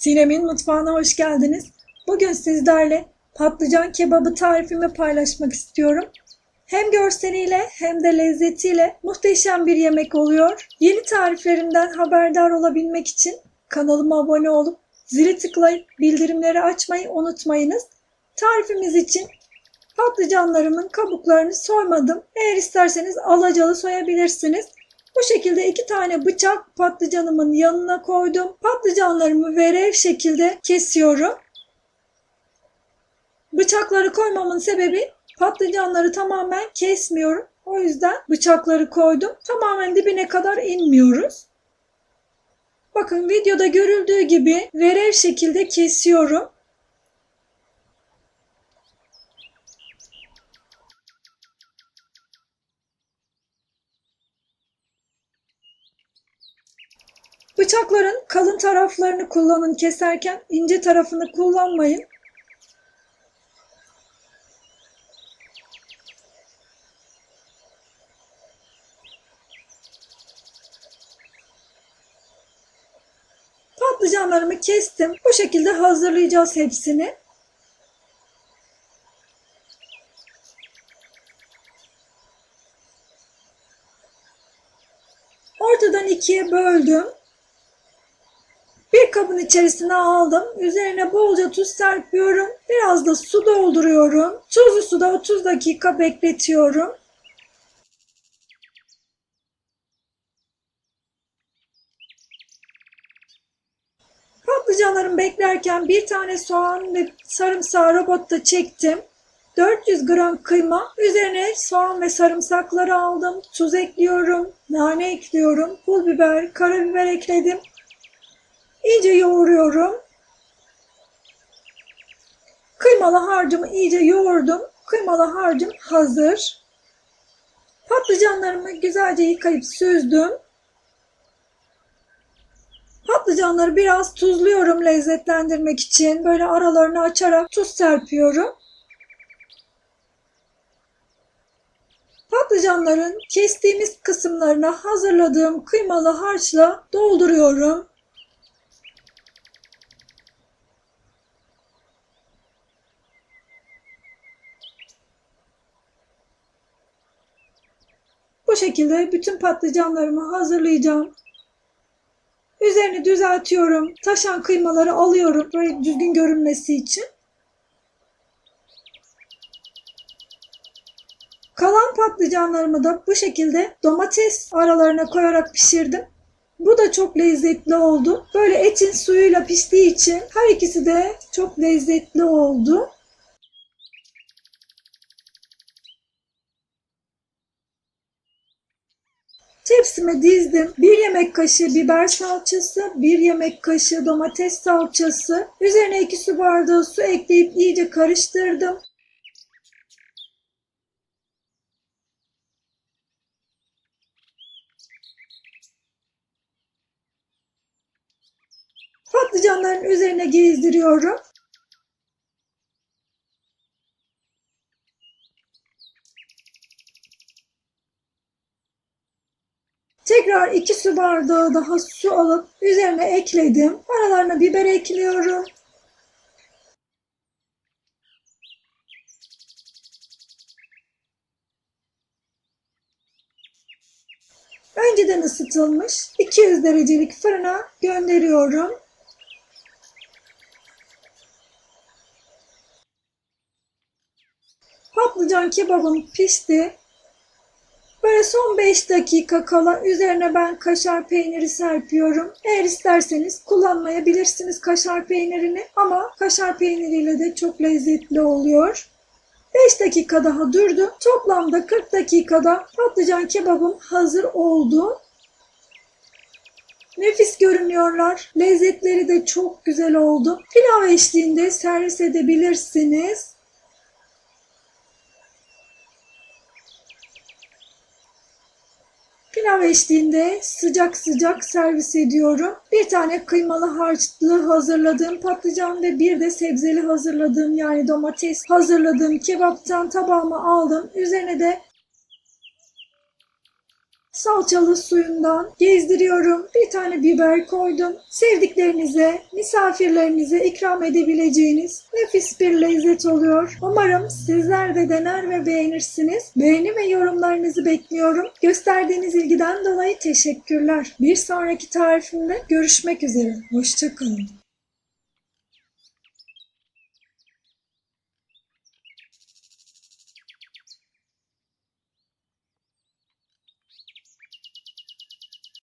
Sinem'in mutfağına hoş geldiniz. Bugün sizlerle patlıcan kebabı tarifimi paylaşmak istiyorum. Hem görseliyle hem de lezzetiyle muhteşem bir yemek oluyor. Yeni tariflerimden haberdar olabilmek için kanalıma abone olup zili tıklayıp bildirimleri açmayı unutmayınız. Tarifimiz için patlıcanlarımın kabuklarını soymadım. Eğer isterseniz alacalı soyabilirsiniz. Bu şekilde iki tane bıçak patlıcanımın yanına koydum. Patlıcanlarımı verev şekilde kesiyorum. Bıçakları koymamın sebebi patlıcanları tamamen kesmiyorum. O yüzden bıçakları koydum. Tamamen dibine kadar inmiyoruz. Bakın videoda görüldüğü gibi verev şekilde kesiyorum. Bıçakların kalın taraflarını kullanın keserken ince tarafını kullanmayın. Patlıcanlarımı kestim. Bu şekilde hazırlayacağız hepsini. Ortadan ikiye böldüm. Kabın içerisine aldım. Üzerine bolca tuz serpiyorum. Biraz da su dolduruyorum. Tuzlu suda 30 dakika bekletiyorum. Patlıcanlarım beklerken bir tane soğan ve sarımsağı robotta çektim. 400 gram kıyma, üzerine soğan ve sarımsakları aldım. Tuz ekliyorum, nane ekliyorum, pul biber, karabiber ekledim. İyice yoğuruyorum. Kıymalı harcımı iyice yoğurdum. Kıymalı harcım hazır. Patlıcanlarımı güzelce yıkayıp süzdüm. Patlıcanları biraz tuzluyorum lezzetlendirmek için. Böyle aralarını açarak tuz serpiyorum. Patlıcanların kestiğimiz kısımlarına hazırladığım kıymalı harçla dolduruyorum. Şekilde bütün patlıcanlarımı hazırlayacağım. Üzerini düzeltiyorum. Taşan kıymaları alıyorum böyle düzgün görünmesi için. Kalan patlıcanlarımı da bu şekilde domates aralarına koyarak pişirdim. Bu da çok lezzetli oldu. Böyle etin suyuyla piştiği için her ikisi de çok lezzetli oldu. Tepsime dizdim. Bir yemek kaşığı biber salçası, bir yemek kaşığı domates salçası. Üzerine iki su bardağı su ekleyip iyice karıştırdım. Patlıcanların üzerine gezdiriyorum. Tekrar 2 su bardağı daha su alıp üzerine ekledim. Aralarına biber ekliyorum. Önceden ısıtılmış 200 derecelik fırına gönderiyorum. Patlıcan kebabım pişti. Böyle son 5 dakika kala üzerine ben kaşar peyniri serpiyorum. Eğer isterseniz kullanmayabilirsiniz kaşar peynirini ama kaşar peyniriyle de çok lezzetli oluyor. 5 dakika daha durdu. Toplamda 40 dakikada patlıcan kebabım hazır oldu. Nefis görünüyorlar. Lezzetleri de çok güzel oldu. Pilav eşliğinde servis edebilirsiniz. Pilav eşliğinde sıcak sıcak servis ediyorum. Bir tane kıymalı harçlı hazırladığım patlıcan ve bir de sebzeli hazırladığım yani domates hazırladığım kebaptan tabağıma aldım. Üzerine de salçalı suyundan gezdiriyorum. Bir tane biber koydum. Sevdiklerinize, misafirlerinize ikram edebileceğiniz nefis bir lezzet oluyor. Umarım sizler de dener ve beğenirsiniz. Beğeni ve yorumlarınızı bekliyorum. Gösterdiğiniz ilgiden dolayı teşekkürler. Bir sonraki tarifimde görüşmek üzere. Hoşçakalın.